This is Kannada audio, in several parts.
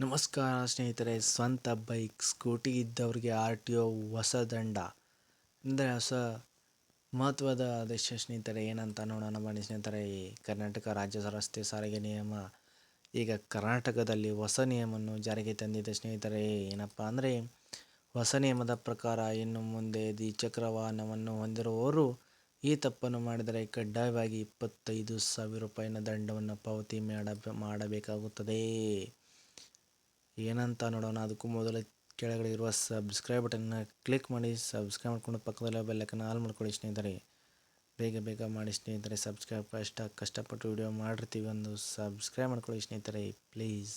ನಮಸ್ಕಾರ ಸ್ನೇಹಿತರೆ, ಸ್ವಂತ ಬೈಕ್, ಸ್ಕೂಟಿ ಇದ್ದವ್ರಿಗೆ ಆರ್ ಟಿ ಒ ಹೊಸ ದಂಡ. ಅಂದರೆ ಹೊಸ ಮಹತ್ವದ ಆದೇಶ ಸ್ನೇಹಿತರೆ, ಏನಂತ ನೋಡೋಣ ಬನ್ನಿ ಸ್ನೇಹಿತರೆ. ಈ ಕರ್ನಾಟಕ ರಾಜ್ಯ ರಸ್ತೆ ಸಾರಿಗೆ ನಿಯಮ, ಈಗ ಕರ್ನಾಟಕದಲ್ಲಿ ಹೊಸ ನಿಯಮವನ್ನು ಜಾರಿಗೆ ತಂದಿದೆ ಸ್ನೇಹಿತರೆ. ಏನಪ್ಪ ಅಂದರೆ, ಹೊಸ ನಿಯಮದ ಪ್ರಕಾರ ಇನ್ನು ಮುಂದೆ ದ್ವಿಚಕ್ರ ವಾಹನವನ್ನು ಹೊಂದಿರುವವರು ಈ ತಪ್ಪನ್ನು ಮಾಡಿದರೆ ಕಡ್ಡಾಯವಾಗಿ ಇಪ್ಪತ್ತೈದು ಸಾವಿರ ರೂಪಾಯಿನ ದಂಡವನ್ನು ಪಾವತಿ ಮಾಡ ಮಾಡಬೇಕಾಗುತ್ತದೆ. ಏನಂತ ನೋಡೋಣ. ಅದಕ್ಕೂ ಮೊದಲು ಕೆಳಗಡೆ ಇರುವ ಸಬ್ಸ್ಕ್ರೈಬ್ ಬಟನ್ನ ಕ್ಲಿಕ್ ಮಾಡಿ ಸಬ್ಸ್ಕ್ರೈಬ್ ಮಾಡ್ಕೊಂಡು ಪಕ್ಕದಲ್ಲೇ ಬೆಲ್ಲಕ್ಕನ್ನು ಆಲ್ ಮಾಡ್ಕೊಳ್ಳಿ ಸ್ನೇಹಿತರೆ. ಬೇಗ ಬೇಗ ಮಾಡಿ ಸ್ನೇಹಿತರೆ ಸಬ್ಸ್ಕ್ರೈಬ್ ಕಷ್ಟ ಕಷ್ಟಪಟ್ಟು ವಿಡಿಯೋ ಮಾಡಿರ್ತೀವಿ ಒಂದು ಸಬ್ಸ್ಕ್ರೈಬ್ ಮಾಡ್ಕೊಳ್ಳಿ ಸ್ನೇಹಿತರೆ ಪ್ಲೀಸ್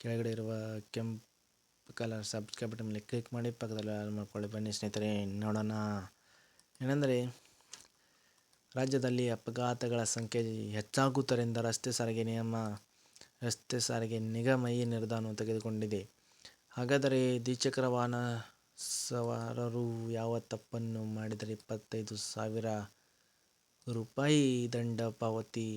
ಕೆಳಗಡೆ ಇರುವ ಕೆಂಪು ಕಲರ್ ಸಬ್ಸ್ಕ್ರೈಬ್ ಬಟನ್ ಮೇಲೆ ಕ್ಲಿಕ್ ಮಾಡಿ ಪಕ್ಕದಲ್ಲಿ ಆಲ್ ಮಾಡ್ಕೊಳ್ಳಿ. ಬನ್ನಿ ಸ್ನೇಹಿತರೆ, ನೋಡೋಣ. ಏನೆಂದರೆ, ರಾಜ್ಯದಲ್ಲಿ ಅಪಘಾತಗಳ ಸಂಖ್ಯೆ ಹೆಚ್ಚಾಗುವುದರಿಂದ ರಸ್ತೆ ಸಾರಿಗೆ ನಿಯಮ ರಸ್ತೆ ಸಾರಿಗೆ ನಿಗಮ ಈ ನಿರ್ಧಾರವನ್ನು ತೆಗೆದುಕೊಂಡಿದೆ. ಹಾಗಾದರೆ ದ್ವಿಚಕ್ರ ವಾಹನ ಸವಾರರು ಯಾವ ತಪ್ಪನ್ನು ಮಾಡಿದರೆ ಇಪ್ಪತ್ತೈದು ಸಾವಿರ ರೂಪಾಯಿ ದಂಡ ಪಾವತಿ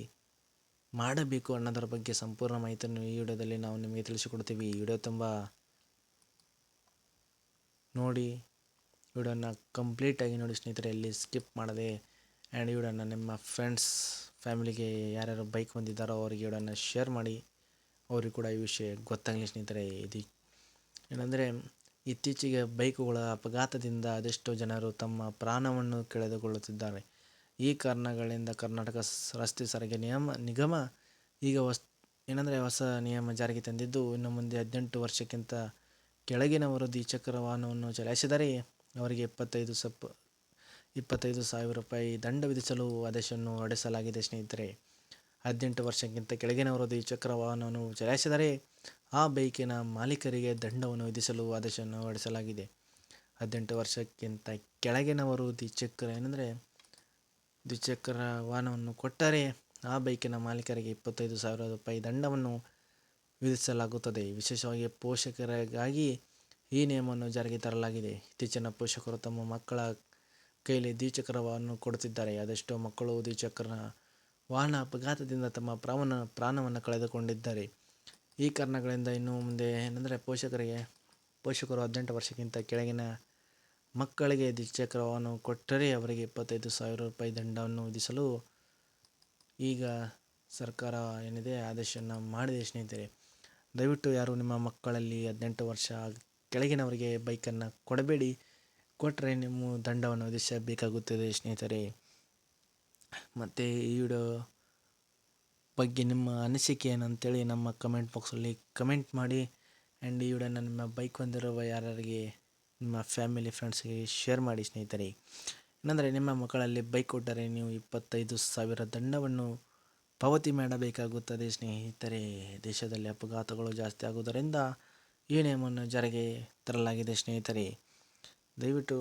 ಮಾಡಬೇಕು ಅನ್ನೋದರ ಬಗ್ಗೆ ಸಂಪೂರ್ಣ ಮಾಹಿತಿಯನ್ನು ಈ ವಿಡಿಯೋದಲ್ಲಿ ನಾವು ನಿಮಗೆ ತಿಳಿಸಿಕೊಡ್ತೀವಿ. ಈ ವಿಡಿಯೋ ತುಂಬ ನೋಡಿ, ವಿಡಿಯೋನ ಕಂಪ್ಲೀಟಾಗಿ ನೋಡಿ ಸ್ನೇಹಿತರೆ, ಎಲ್ಲಿ ಸ್ಕಿಪ್ ಮಾಡದೆ. ಆ್ಯಂಡ್ ವಿಡಿಯೋನ ನಿಮ್ಮ ಫ್ರೆಂಡ್ಸ್, ಫ್ಯಾಮಿಲಿಗೆ ಯಾರ್ಯಾರು ಬೈಕ್ ಹೊಂದಿದ್ದಾರೋ ಅವರಿಗೆ ವಿಡಿಯೋನ ಶೇರ್ ಮಾಡಿ. ಅವ್ರಿಗೆ ಕೂಡ ಈ ವಿಷಯ ಗೊತ್ತಾಗಲಿ ಸ್ನೇಹಿತರೆ, ಇದು ಏನಂದರೆ ಇತ್ತೀಚೆಗೆ ಬೈಕುಗಳ ಅಪಘಾತದಿಂದ ಅದೆಷ್ಟೋ ಜನರು ತಮ್ಮ ಪ್ರಾಣವನ್ನು ಕಳೆದುಕೊಳ್ಳುತ್ತಿದ್ದಾರೆ. ಈ ಕಾರಣಗಳಿಂದ ಕರ್ನಾಟಕ ರಸ್ತೆ ಸಾರಿಗೆ ನಿಯಮ, ನಿಗಮ ಈಗ ಹೊಸ, ಏನಂದರೆ ಹೊಸ ನಿಯಮ ಜಾರಿಗೆ ತಂದಿದ್ದು, ಇನ್ನು ಮುಂದೆ ಹದಿನೆಂಟು ವರ್ಷಕ್ಕಿಂತ ಕೆಳಗಿನವರು ದ್ವಿಚಕ್ರ ವಾಹನವನ್ನು ಚಲಾಯಿಸಿದರೆ ಅವರಿಗೆ ಇಪ್ಪತ್ತೈದು ಸಪ್, ಇಪ್ಪತ್ತೈದು ಸಾವಿರ ರೂಪಾಯಿ ದಂಡ ವಿಧಿಸಲು ಆದೇಶವನ್ನು ಹೊರಡಿಸಲಾಗಿದೆ ಸ್ನೇಹಿತರೆ. ಹದಿನೆಂಟು ವರ್ಷಕ್ಕಿಂತ ಕೆಳಗಿನವರು ದ್ವಿಚಕ್ರ ವಾಹನವನ್ನು ಚಲಾಯಿಸಿದರೆ ಆ ಬೈಕಿನ ಮಾಲೀಕರಿಗೆ ದಂಡವನ್ನು ವಿಧಿಸಲು ಆದೇಶವನ್ನು ಹೊರಡಿಸಲಾಗಿದೆ. ಹದಿನೆಂಟು ವರ್ಷಕ್ಕಿಂತ ಕೆಳಗಿನವರು ದ್ವಿಚಕ್ರ ಏನಂದರೆ ದ್ವಿಚಕ್ರ ವಾಹನವನ್ನು ಕೊಟ್ಟರೆ ಆ ಬೈಕಿನ ಮಾಲೀಕರಿಗೆ ಇಪ್ಪತ್ತೈದು ಸಾವಿರ ರೂಪಾಯಿ ದಂಡವನ್ನು ವಿಧಿಸಲಾಗುತ್ತದೆ. ವಿಶೇಷವಾಗಿ ಪೋಷಕರಿಗಾಗಿ ಈ ನಿಯಮವನ್ನು ಜಾರಿಗೆ ತರಲಾಗಿದೆ. ಇತ್ತೀಚಿನ ಪೋಷಕರು ತಮ್ಮ ಮಕ್ಕಳ ಕೈಯಲ್ಲಿ ದ್ವಿಚಕ್ರ ವಾಹನ ಕೊಡುತ್ತಿದ್ದಾರೆ. ಆದಷ್ಟು ಮಕ್ಕಳು ದ್ವಿಚಕ್ರ ವಾಹನ ಅಪಘಾತದಿಂದ ತಮ್ಮ ಪ್ರಾಣ ಪ್ರಾಣವನ್ನು ಕಳೆದುಕೊಂಡಿದ್ದಾರೆ. ಈ ಕಾರಣಗಳಿಂದ ಇನ್ನು ಮುಂದೆ ಏನಂದರೆ ಪೋಷಕರಿಗೆ ಪೋಷಕರು ಹದಿನೆಂಟು ವರ್ಷಕ್ಕಿಂತ ಕೆಳಗಿನ ಮಕ್ಕಳಿಗೆ ದ್ವಿಚಕ್ರ ವಾಹನ ಕೊಟ್ಟರೆ ಅವರಿಗೆ ಇಪ್ಪತ್ತೈದು ಸಾವಿರ ರೂಪಾಯಿ ದಂಡವನ್ನು ವಿಧಿಸಲು ಈಗ ಸರ್ಕಾರ ಏನಿದೆ ಆದೇಶವನ್ನು ಮಾಡಿದೆ ಸ್ನೇಹಿತರೆ. ದಯವಿಟ್ಟು ಯಾರು ನಿಮ್ಮ ಮಕ್ಕಳಲ್ಲಿ ಹದಿನೆಂಟು ವರ್ಷ ಕೆಳಗಿನವರಿಗೆ ಬೈಕನ್ನು ಕೊಡಬೇಡಿ. ಕೊಟ್ಟರೆ ನಿಮ್ಮ ದಂಡವನ್ನು ವಿಧಿಸಬೇಕಾಗುತ್ತದೆ ಸ್ನೇಹಿತರೆ. ಮತ್ತು ಈ ವಿಡಿಯೋ ಬಗ್ಗೆ ನಿಮ್ಮ ಅನಿಸಿಕೆ ಏನಂತೇಳಿ ನಮ್ಮ ಕಮೆಂಟ್ ಬಾಕ್ಸಲ್ಲಿ ಕಮೆಂಟ್ ಮಾಡಿ. ಆ್ಯಂಡ್ ಈ ವಿಡಿಯೋನ ನಿಮ್ಮ ಬೈಕ್ ಹೊಂದಿರುವ ಯಾರಿಗೆ ನಿಮ್ಮ ಫ್ಯಾಮಿಲಿ ಫ್ರೆಂಡ್ಸ್ಗೆ ಶೇರ್ ಮಾಡಿ ಸ್ನೇಹಿತರೆ. ಏನಂದರೆ ನಿಮ್ಮ ಮಕ್ಕಳಲ್ಲಿ ಬೈಕ್ ಕೊಟ್ಟರೆ ನೀವು ಇಪ್ಪತ್ತೈದು ಸಾವಿರ ದಂಡವನ್ನು ಪಾವತಿ ಮಾಡಬೇಕಾಗುತ್ತದೆ ಸ್ನೇಹಿತರೆ. ದೇಶದಲ್ಲಿ ಅಪಘಾತಗಳು ಜಾಸ್ತಿ ಆಗುವುದರಿಂದ ಈ ನಿಯಮವನ್ನು ಜಾರಿಗೆ ತರಲಾಗಿದೆ ಸ್ನೇಹಿತರೆ. ದಯವಿಟ್ಟು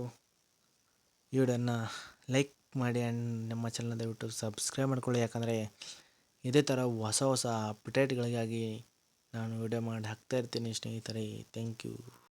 ಈ ವಿಡಿಯೋನ ಲೈಕ್ ಮಾಡಿ ಆ್ಯಂಡ್ ನಮ್ಮ ಚಾನಲ್ ದಯವಿಟ್ಟು ಸಬ್ಸ್ಕ್ರೈಬ್ ಮಾಡ್ಕೊಳ್ಳಿ. ಯಾಕಂದರೆ ಇದೇ ಥರ ಹೊಸ ಹೊಸ ಅಪ್ಡೇಟ್ಗಳಿಗಾಗಿ ನಾನು ವಿಡಿಯೋ ಮಾಡಿ ಹಾಕ್ತಾ ಇರ್ತೀನಿ ಸ್ನೇಹಿತರೆ. Thank you